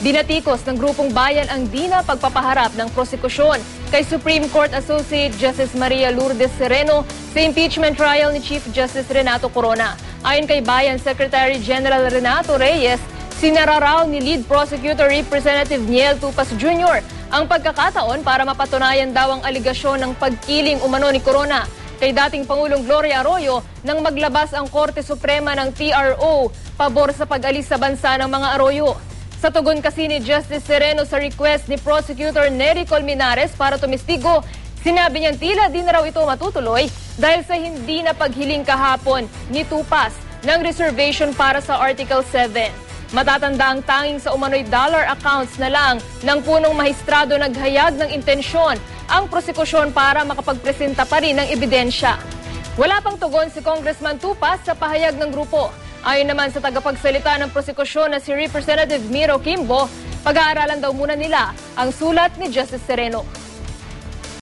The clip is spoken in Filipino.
Binatikos ng grupong bayan ang di na pagpapaharap ng prosekusyon kay Supreme Court Associate Justice Maria Lourdes Sereno sa impeachment trial ni Chief Justice Renato Corona. Ayon kay Bayan Secretary General Renato Reyes, sinararaw ni Lead Prosecutor Representative Niel Tupas Jr. ang pagkakataon para mapatunayan daw ang aligasyon ng pagkiling umano ni Corona kay dating Pangulong Gloria Arroyo nang maglabas ang Korte Suprema ng TRO pabor sa pag-alis sa bansa ng mga Arroyo. Sa tugon kasi ni Justice Sereno sa request ni Prosecutor Nery Colmenares para tumistigo, sinabi niyang tila di na raw ito matutuloy dahil sa hindi na paghiling kahapon ni Tupas ng reservation para sa Article 7. Matatanda ang tanging sa umano'y dollar accounts na lang ng punong mahistrado naghayag ng intensyon ang prosekusyon para makapagpresenta pa rin ng ebidensya. Wala pang tugon si Congressman Tupas sa pahayag ng grupo. Ayon naman sa tagapagsalita ng prosekusyon na si Representative Miro Kimbo, pag-aaralan daw muna nila ang sulat ni Justice Sereno.